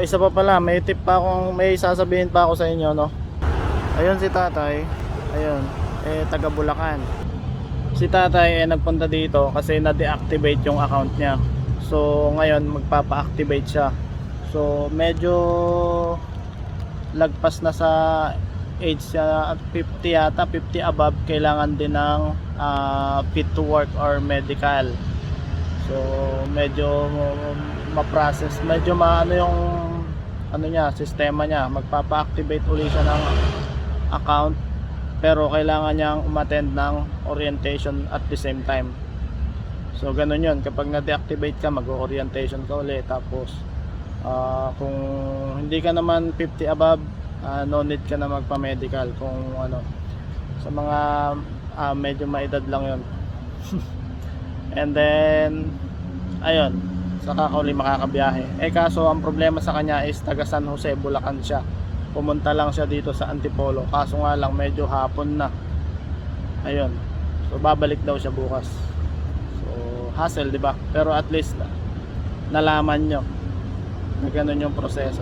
Isa pa pala, may tip pa akong, may sasabihin pa ako sa inyo, no? Ayun si tatay, ayun, eh, taga Bulacan. Si tatay, eh, nagpunta dito kasi na-deactivate yung account niya. So, ngayon, magpapa-activate siya. So, medyo lagpas na sa age siya at 50 yata 50 above kailangan din ng ah, fit to work or medical so medyo ma-process medyo maano yung ano niya sistema niya. Magpapa-activate uli siya ng account. Pero kailangan niyang umattend ng orientation at the same time. So ganun yun. Kapag na-deactivate ka mag-orientation ka uli. Tapos ah, kung hindi ka naman 50 above ah, no need ka na magpa-medical kung ano. Sa mga ah, medyo maedad lang yon and then ayun saka ka uli makakabiyahe. Eh kaso ang problema sa kanya is taga San Jose Bulacan siya. Pumunta lang siya dito sa Antipolo. Kaso nga lang medyo hapon na. Ayun. So babalik daw siya bukas. So hassle di ba? Pero at least na, nalaman nyo na ganun yung proseso